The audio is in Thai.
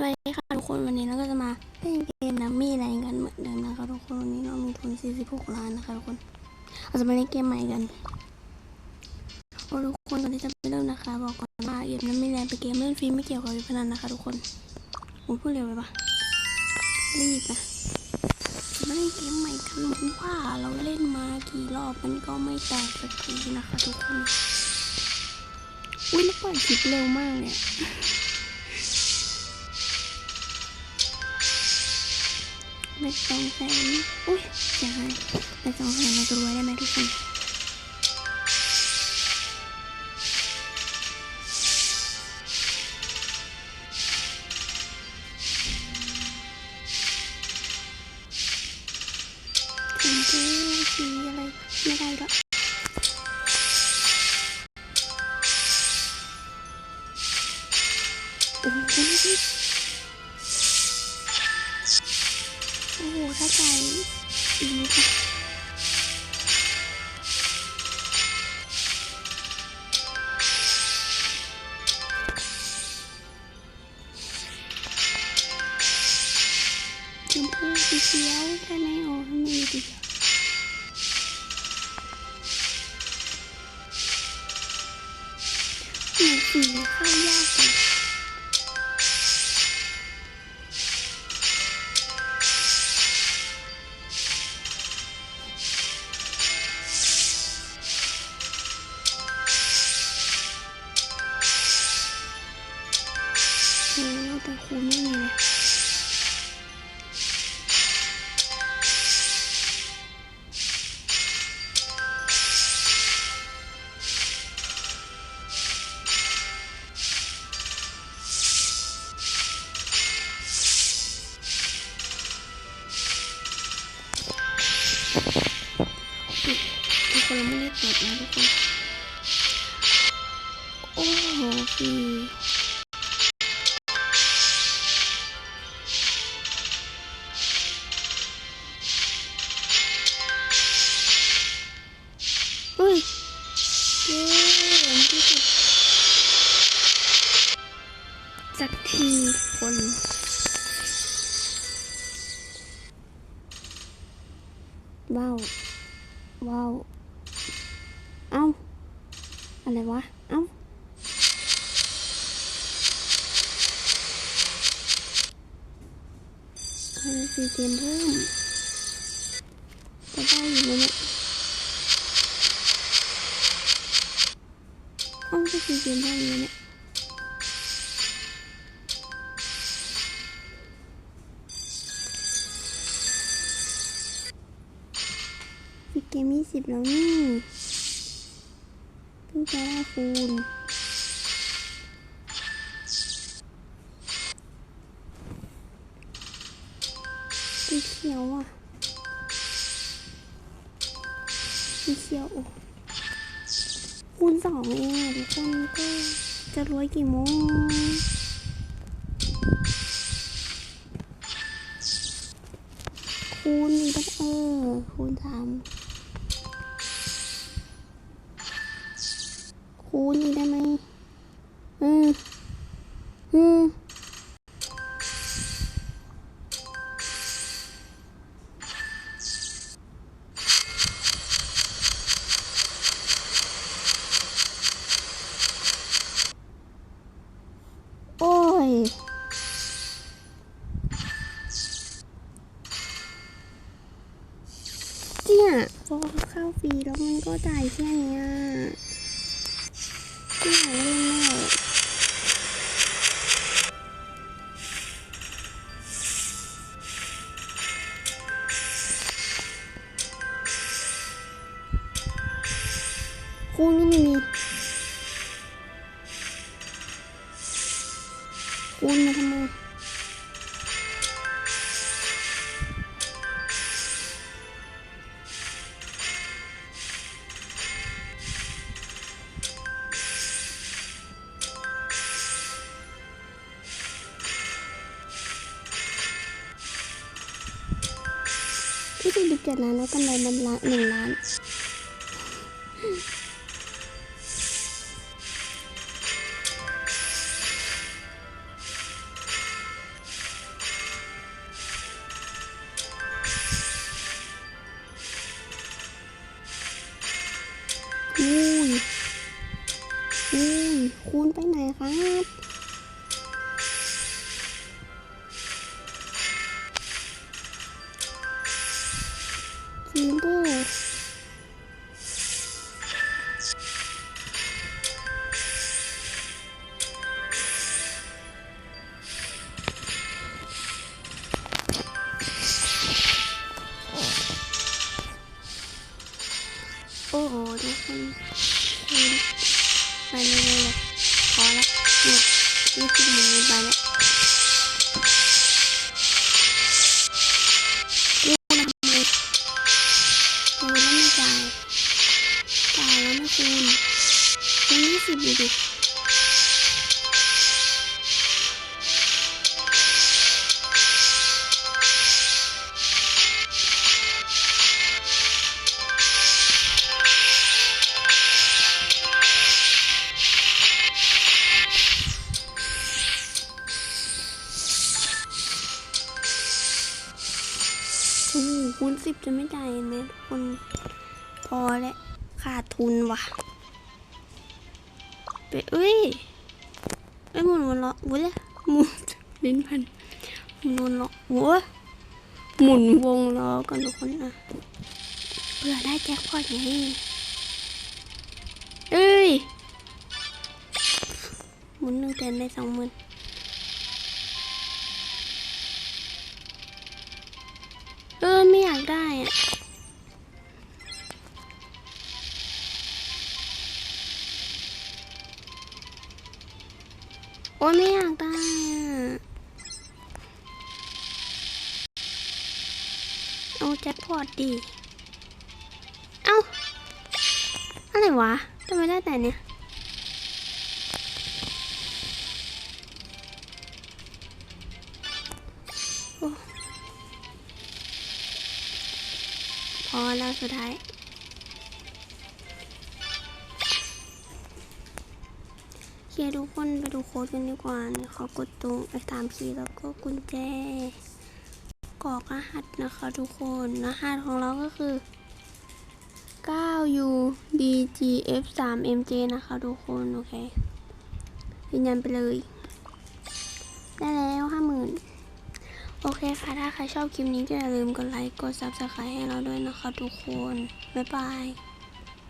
สวัสดีค่ะทุกคนวันนี้เราก็จะมาเล่นเกมนัมมี่แรงกันเหมือนเดิมนะคะทุกคนวันนี้เรามีทุน 46 ล้านนะคะทุกคนเราจะมาเล่นเกมใหม่กันโอ้ทุกคนก่อนที่จะไปเริ่มนะคะ บอกก่อนว่าเกมนัมมี่แรงเป็นเกมเล่นฟรีไม่เกี่ยวกับว็บพนันนะคะ ทุกคนอุ้ยพูดเร็วไปปะรีบนะจะมาเล่นเกมใหม่กันเพราะว่าเราเล่นมากี่รอบมันก็ไม่แตกสักทีนะคะ ทุกคนอุ้ยแล้วปล่อยคลิปเร็วมากเลย อะไม่สองแสนอุ้ยเสียหายไม่สองแสนเราจะรวยได้ไหมทุกคนชมพูสีอะไรไม่ได้หรอกโอ้โห โอ้โหถ้าใจอีกนิดชมพูสีเขียวได้ไหมโอ้ทำไมมีสีเขียวหนูสีข้ายากจัง แต่คูณไม่มีเลยทุกคนเราไม่ได้กดนะทุกคน สักทีคนว้าวว้าวเอ้า อะไรวะ เอ้าเฮ้ซีเกมเพิ่มจะได้อยู่ไหมเนี่ยเอ้าซีเกมเพิ่มอยู่เนี่ย มยี่สิบแล้วนี่เพิ่งจะได้คูณสีเขียวอะสีเขียวคูณสองเองอะทุกคนก็จะรวยกี่โมงคูณมีตั้งเออคูณสาม ก็จ่ายแค่นี้ยไม่อยากเล่นแล้วคูณก็ไม่มีคูณมาทำไม ที่ดูดิบเจ็ดล้านแล้วกำไรมันละหนึ่งล้านอุ้ยอุ้ยคูณไปไหนครับ นี่คือหมุนเงิน คูณสิบจะไม่จ่ายเห็นไหมทุกคนพอแล้วขาดทุนว่ะไปเอ้ยเอ้หมุนวนล้อวุ้ยหมุนลิ้นพันหมุนวนล้อโว้ยหมุนวงล้อกันทุกคนนะเพื่อได้แจ็คพอตไงเอ้ยหมุนหนึ่งแสนได้สองหมื่น โอ้ยไม่อยากได้เอาแจ็คพอตดี เอ้า อะไรวะทำไมได้แต่เนี่ย สุดท้ายเคลียร์ทุกคนไปดูโค้ดกันดีกว่าเขากดตรงไอ้สามคีย์แล้วก็กุญแจกรอกรหัสนะคะทุกคน รหัสของเราก็คือ 9U BGF 3 MJ นะคะทุกคน โอเคยืนยันไปเลย ได้แล้วห้าหมื่น โอเคค่ะ ถ้าใครชอบคลิปนี้ก็อย่าลืมกดไลค์ กด subscribe ให้เราด้วยนะคะทุกคน บ๊ายบาย